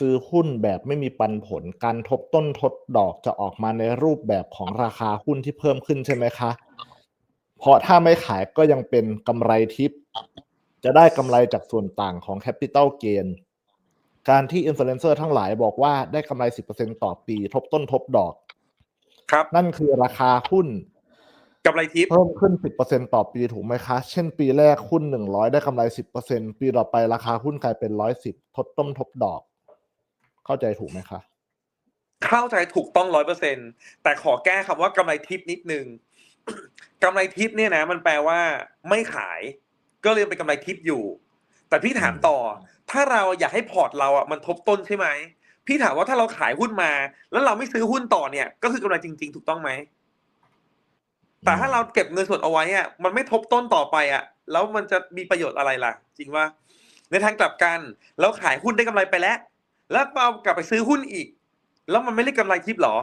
ซื้อหุ้นแบบไม่มีปันผล การทบต้นทดดอกจะออกมาในรูปแบบของราคาหุ้นที่เพิ่มขึ้นใช่ไหมคะ เพราะถ้าไม่ขายก็ยังเป็นกำไรทิป จะได้กำไรจากส่วนต่างของ Capital Gain การที่อินฟลูเอนเซอร์ทั้งหลายบอกว่าได้กำไร 10%ต่อปี ทบต้นทบดอก ครับ นั่นคือราคาหุ้นกำไรทิปเพิ่มขึ้น 10%ต่อปีถูกไหมคะ เช่นปีแรกหุ้น 100 ได้กำไร 10%ปีต่อไปราคาหุ้นกลายเป็น 110 ทดต้นทบดอก เข้าใจถูกไหมคะเข้าใจถูกต้องร้อยเปอร์เซ็นแต่ขอแก้คำว่ากำไรทิปนิดนึงกำไรทิปเนี่ยนะ มันแปลว่า ไม่ขาย ก็เลยเป็นกำไรทิปอยู่ แต่พี่ถามต่อ ถ้าเราอยากให้พอร์ตเราอะมันทบต้นใช่ไหมพี่ถามว่าถ้าเราขายหุ้นมา แล้วเราไม่ซื้อหุ้นต่อเนี่ย ก็คือกำไรจริง ๆ ถูกต้องไหมแต่ถ้าเราเก็บเงินสดเอาไว้อะมันไม่ทบต้นต่อไปอะ แล้วมันจะมีประโยชน์อะไรล่ะ จริงว่าในทางกลับกัน แล้วขายหุ้นได้กำไรไปแล้ว แล้วเอากลับไปซื้อหุ้นอีก แล้วมันไม่ได้กำไรทิปหรอ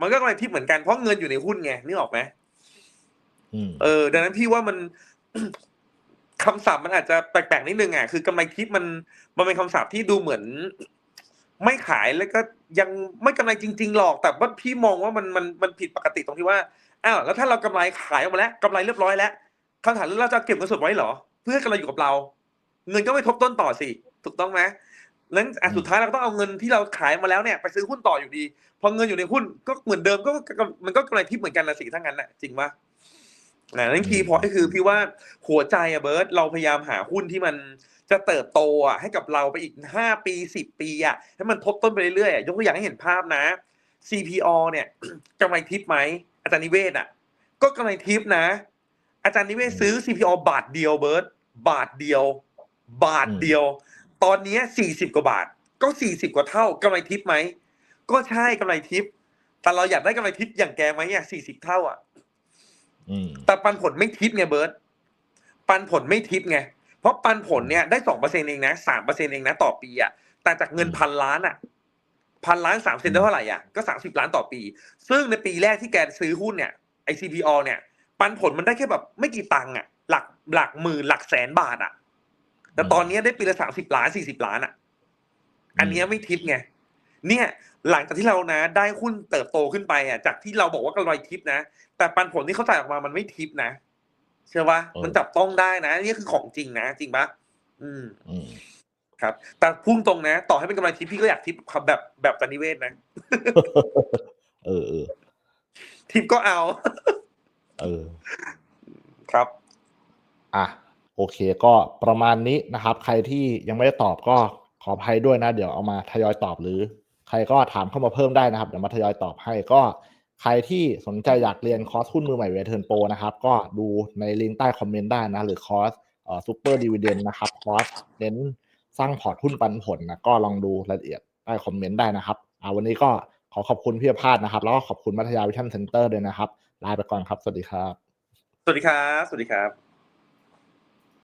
มันก็กำไรทิปเหมือนกันเพราะเงินอยู่ในหุ้นไงนึกออกไหมอืมเออ ดังนั้นพี่ว่ามันคำศัพท์มันอาจจะแปลกๆนิดนึงอะคือกำไรทิปมันมันเป็นคำศัพท์ที่ดูเหมือน ไม่ขายแล้วก็ยังไม่กำไรจริง ๆ หรอก แต่ว่าพี่มองว่ามันมันมันผิดปกติตรงที่ว่าอ้าวแล้วถ้าเรากำไรขายออกมาแล้วกำไรเรียบร้อยแล้วคำถามคือเราจะเก็บเงินสดไว้เหรอ เพื่อให้กำไรอยู่กับเรา เงินก็ไม่ทบต้นต่อสิถูกต้องไหม นั้นอะสุดท้ายเราก็ต้องเอาเงินที่เราขายมาแล้วเนี่ยไปซื้อหุ้นต่ออยู่ดี พอเงินอยู่ในหุ้นก็เหมือนเดิมก็ก็มันก็กำไรทิปเหมือนกันนะสิทั้งนั้นน่ะจริงปะนะนั่นคีย์พอยคือพี่ว่าหัวใจอะเบิร์ตเราพยายามหาหุ้นที่มันจะเติบโตอะให้กับเราไปอีกห้าปีสิบปีอะให้มันทบต้นไปเรื่อยๆอะยกตัวอย่างให้เห็นภาพนะ CPO เนี่ยกำไรทิปไหมอาจารย์นิเวศอะก็กำไรทิปนะ อาจารย์นิเวศซื้อ CPO บาทเดียวเบิร์ตบาทเดียว บาทเดียว ตอนเนี้สี่สิบกว่าบาท ก็สี่สิบกว่าเท่ากำไรทิปไหม ก็ใช่กำไรทิป แต่เราอยากได้กำไรทิปอย่างแกไหมอะสี่สิบเท่าอะอืมแต่ปันผลไม่ทิปไงเบิร์ตปันผลไม่ทิปไง เพราะปันผลเนี่ยได้สองเปอร์เซ็นเองนะสามเปอร์เซ็นเองนะต่อปีอะ แต่จากเงินพันล้านอะพันล้านสามเซนได้เท่าไหร่อะก็สามสิบล้านต่อปี ซึ่งในปีแรกที่แกซื้อหุ้นเนี่ยไอ CPO เนี่ย ปันผลมันได้แค่แบบไม่กี่ตังค์อะ หลักหลักหมื่นหลักแสนบาทอะ แต่ตอนนี้ได้ปีละสามสิบล้านสี่สิบล้านอะ อันเนี้ยไม่ทิปไงเนี่ย หลังจากที่เรานะได้หุ้นเติบโตขึ้นไปอะ จากที่เราบอกว่ากำไรทิปนะ แต่ปันผลที่เขาจ่ายออกมามันไม่ทิปนะเชื่อปะเออมันจับต้องได้นะนี่คือของจริงนะจริงปะอืมอืมครับ แต่พุ่งตรงนะ ต่อให้เป็นกำไรทิปพี่ก็อยากทิปแบบแบบจันนิเวศนะเออเออทิปก็เอา เออ ครับ อะ โอเคก็ประมาณนี้นะครับ ใครที่ยังไม่ได้ตอบก็ขออภัยด้วยนะ เดี๋ยวเอามาทยอยตอบหรือ ใครก็ถามเข้ามาเพิ่มได้นะครับ เดี๋ยวมาทยอยตอบให้ก็ใครที่สนใจอยากเรียนคอร์สหุ้นมือใหม่เวเทิร์นโปนะครับ ก็ดูในลิงก์ใต้คอมเมนต์ได้นะ หรือคอร์สเอ่อซูเปอร์ดีเวเดนนะครับคอร์สเน้นสร้างพอร์ตหุ้นปันผลนะก็ลองดูรายละเอียดใต้คอมเมนต์ได้นะครับอ่าวันนี้ก็ขอขอบคุณพี่พาดนะครับ แล้วก็ขอบคุณมัธยาวิชั่นเซ็นเตอร์ด้วยนะครับลาไปก่อนครับ สวัสดีครับ สวัสดีครับ สวัสดีครับ